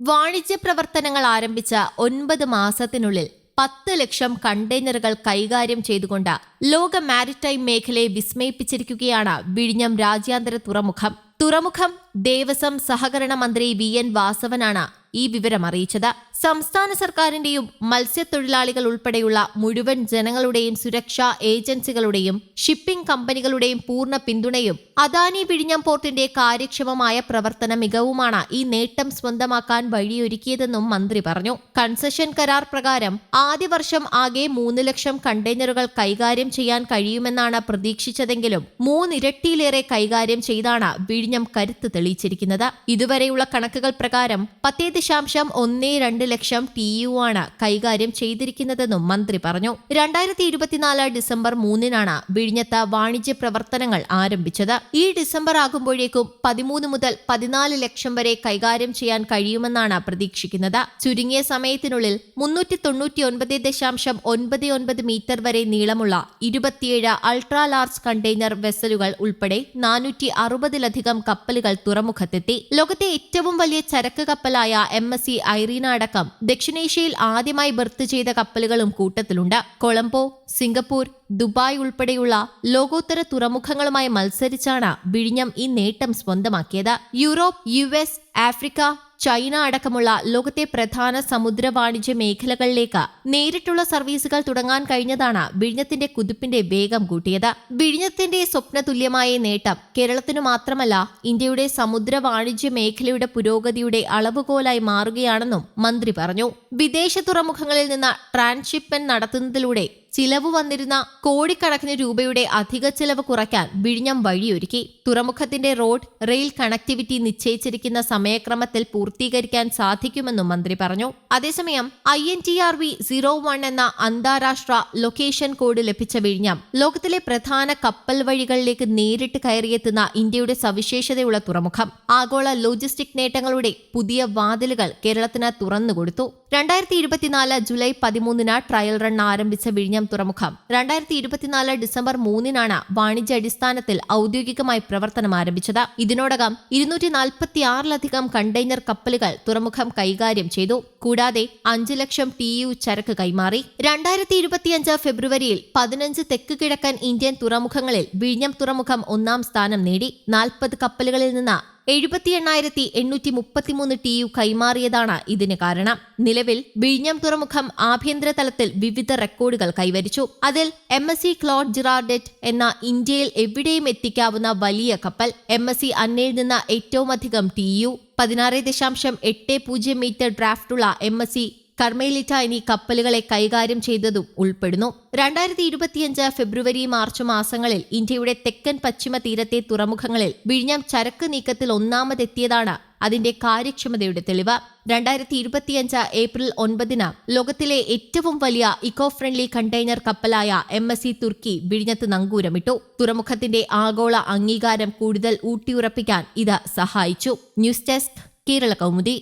വാണിജ്യ പ്രവർത്തനങ്ങൾ ആരംഭിച്ച ഒൻപത് മാസത്തിനുള്ളിൽ പത്ത് ലക്ഷം കണ്ടെയ്നറുകൾ കൈകാര്യം ചെയ്തുകൊണ്ട് ലോക മാരിടൈം മേഖലയെ വിസ്മയിപ്പിച്ചിരിക്കുകയാണ് വിഴിഞ്ഞം രാജ്യാന്തര തുറമുഖം. തുറമുഖം ദേവസ്വം സഹകരണ മന്ത്രി വി എൻ വാസവനാണ് ഈ വിവരം അറിയിച്ചത്. സംസ്ഥാന സർക്കാരിന്റെയും മത്സ്യത്തൊഴിലാളികൾ ഉൾപ്പെടെയുള്ള മുഴുവൻ ജനങ്ങളുടെയും സുരക്ഷാ ഏജൻസികളുടെയും ഷിപ്പിംഗ് കമ്പനികളുടെയും പൂർണ പിന്തുണയും അദാനി വിഴിഞ്ഞം പോർട്ടിന്റെ കാര്യക്ഷമമായ പ്രവർത്തന മികവുമാണ് ഈ നേട്ടം സ്വന്തമാക്കാൻ വഴിയൊരുക്കിയതെന്നും മന്ത്രി പറഞ്ഞു. കൺസഷൻ കരാർ പ്രകാരം ആദ്യ വർഷം ആകെ മൂന്ന് ലക്ഷം കണ്ടെയ്നറുകൾ കൈകാര്യം ചെയ്യാൻ കഴിയുമെന്നാണ് പ്രതീക്ഷിച്ചതെങ്കിലും മൂന്നിരട്ടിയിലേറെ കൈകാര്യം ചെയ്താണ് വിഴിഞ്ഞം കരുത്ത് തെളിയിച്ചിരിക്കുന്നത്. ഇതുവരെയുള്ള കണക്കുകൾ പ്രകാരം പത്തേ ദശാംശം ഒന്നേ രണ്ട് ലക്ഷം ടി യു ആണ് കൈകാര്യം ചെയ്തിരിക്കുന്നതെന്നും മന്ത്രി പറഞ്ഞു. രണ്ടായിരത്തി ഇരുപത്തിനാല് ഡിസംബർ മൂന്നിനാണ് വിഴിഞ്ഞത്ത് വാണിജ്യ പ്രവർത്തനങ്ങൾ ആരംഭിച്ചത്. ഈ ഡിസംബർ ആകുമ്പോഴേക്കും പതിമൂന്ന് മുതൽ പതിനാല് ലക്ഷം വരെ കൈകാര്യം ചെയ്യാൻ കഴിയുമെന്നാണ് പ്രതീക്ഷിക്കുന്നത്. ചുരുങ്ങിയ സമയത്തിനുള്ളിൽ മുന്നൂറ്റി തൊണ്ണൂറ്റി ഒൻപത് ദശാംശം ഒൻപത് ഒൻപത് മീറ്റർ വരെ നീളമുള്ള ഇരുപത്തിയേഴ് അൾട്രാ ലാർജ് കണ്ടെയ്നർ വെസലുകൾ ഉൾപ്പെടെ നാനൂറ്റി അറുപതിലധികം കപ്പലുകൾ തുറമുഖത്തെത്തി. ലോകത്തെ ഏറ്റവും വലിയ ചരക്ക് കപ്പലായ എം എസ് സി ഐറീന അടക്കം ദക്ഷിണേഷ്യയിൽ ആദ്യമായി ബർത്ത് ചെയ്ത കപ്പലുകളും കൂട്ടത്തിലുണ്ട്. കൊളംബോ സിംഗപ്പൂർ ദുബായ് ഉൾപ്പെടെയുള്ള ലോകോത്തര തുറമുഖങ്ങളുമായി മത്സരിച്ചാണ് വിഴിഞ്ഞം ഈ നേട്ടം സ്വന്തമാക്കിയത്. യൂറോപ്പ് യു ആഫ്രിക്ക ചൈന അടക്കമുള്ള ലോകത്തെ പ്രധാന സമുദ്ര വാണിജ്യ മേഖലകളിലേക്ക് നേരിട്ടുള്ള സർവീസുകൾ തുടങ്ങാൻ കഴിഞ്ഞതാണ് വിഴിഞ്ഞത്തിന്റെ കുതിപ്പിന്റെ വേഗം കൂട്ടിയത്. വിഴിഞ്ഞത്തിന്റെ സ്വപ്ന തുല്യമായ നേട്ടം കേരളത്തിനു മാത്രമല്ല ഇന്ത്യയുടെ സമുദ്ര വാണിജ്യ മേഖലയുടെ പുരോഗതിയുടെ അളവുകോലായി മാറുകയാണെന്നും മന്ത്രി പറഞ്ഞു. വിദേശ തുറമുഖങ്ങളിൽ നിന്ന് ട്രാൻസ്ഷിപ്മെന്റ് നടത്തുന്നതിലൂടെ ചിലവ് വന്നിരുന്ന കോടിക്കണക്കിന് രൂപയുടെ അധിക ചിലവ് കുറയ്ക്കാൻ വിഴിഞ്ഞം വഴിയൊരുക്കി. തുറമുഖത്തിന്റെ റോഡ് റെയിൽ കണക്ടിവിറ്റി നിശ്ചയിച്ചിരിക്കുന്ന സമയക്രമത്തിൽ പൂർത്തീകരിക്കാൻ സാധിക്കുമെന്നും മന്ത്രി പറഞ്ഞു. അതേസമയം I N T R V zero one എന്ന അന്താരാഷ്ട്ര ലൊക്കേഷൻ കോഡ് ലഭിച്ച വിഴിഞ്ഞം ലോകത്തിലെ പ്രധാന കപ്പൽ വഴികളിലേക്ക് നേരിട്ട് കയറിയെത്തുന്ന ഇന്ത്യയുടെ സവിശേഷതയുള്ള തുറമുഖം. ആഗോള ലോജിസ്റ്റിക് നേട്ടങ്ങളുടെ പുതിയ വാതിലുകൾ കേരളത്തിന് തുറന്നുകൊടുത്തു. രണ്ടായിരത്തി ഇരുപത്തിനാല് ജൂലൈ പതിമൂന്നിന് ട്രയൽ റൺ ആരംഭിച്ച വിഴിഞ്ഞം തുറമുഖം. രണ്ടായിരത്തി ഇരുപത്തിനാല് ഡിസംബർ മൂന്നിനാണ് വാണിജ്യ അടിസ്ഥാനത്തിൽ ഔദ്യോഗികമായി പ്രവർത്തനം ആരംഭിച്ചത്. ഇതിനോടകം ഇരുന്നൂറ്റി നാൽപ്പത്തി ആറിലധികം കണ്ടെയ്നർ കപ്പലുകൾ തുറമുഖം കൈകാര്യം ചെയ്തു. കൂടാതെ അഞ്ച് ലക്ഷം ടി യു ചരക്ക് കൈമാറി. രണ്ടായിരത്തി ഇരുപത്തിയഞ്ച് ഫെബ്രുവരിയിൽ പതിനഞ്ച് തെക്ക് കിഴക്കൻ ഇന്ത്യൻ തുറമുഖങ്ങളിൽ വിഴിഞ്ഞം തുറമുഖം ഒന്നാം സ്ഥാനം നേടി. നാൽപ്പത് കപ്പലുകളിൽ നിന്ന് എഴുപത്തി എണ്ണായിരത്തി എണ്ണൂറ്റി മുപ്പത്തിമൂന്ന് ടി യു കൈമാറിയതാണ് ഇതിന് കാരണം. നിലവിൽ വിഴിഞ്ഞം തുറമുഖം ആഭ്യന്തര തലത്തിൽ വിവിധ റെക്കോർഡുകൾ കൈവരിച്ചു. അതിൽ M S C Claude Girardet എന്ന ഇന്ത്യയിൽ എവിടെയും എത്തിക്കാവുന്ന വലിയ കപ്പൽ എം എസ് സി അന്നയിൽ നിന്ന് ഏറ്റവുമധികം ടി യു പതിനാറ് ദശാംശം എട്ട് പൂജ്യം മീറ്റർ ഡ്രാഫ്റ്റുള്ള എം എസ് സി കർമ്മയിലിറ്റ എന്നീ കപ്പലുകളെ കൈകാര്യം ചെയ്തതും ഉൾപ്പെടുന്നു. രണ്ടായിരത്തി ഇരുപത്തിയഞ്ച് ഫെബ്രുവരി മാർച്ച് മാസങ്ങളിൽ ഇന്ത്യയുടെ തെക്കൻ പശ്ചിമ തീരത്തെ തുറമുഖങ്ങളിൽ വിഴിഞ്ഞം ചരക്ക് നീക്കത്തിൽ ഒന്നാമതെത്തിയതാണ് അതിന്റെ കാര്യക്ഷമതയുടെ തെളിവ്. രണ്ടായിരത്തി ഇരുപത്തിയഞ്ച് ഏപ്രിൽ ഒൻപതിന് ലോകത്തിലെ ഏറ്റവും വലിയ ഇക്കോ ഫ്രണ്ട്ലി കണ്ടെയ്നർ കപ്പലായ എം എസ് സി തുർക്കി വിഴിഞ്ഞത്ത് നങ്കൂരമിട്ടു. തുറമുഖത്തിന്റെ ആഗോള അംഗീകാരം കൂടുതൽ ഊട്ടിയുറപ്പിക്കാൻ ഇത് സഹായിച്ചു. News desk Kerala Kaumudi.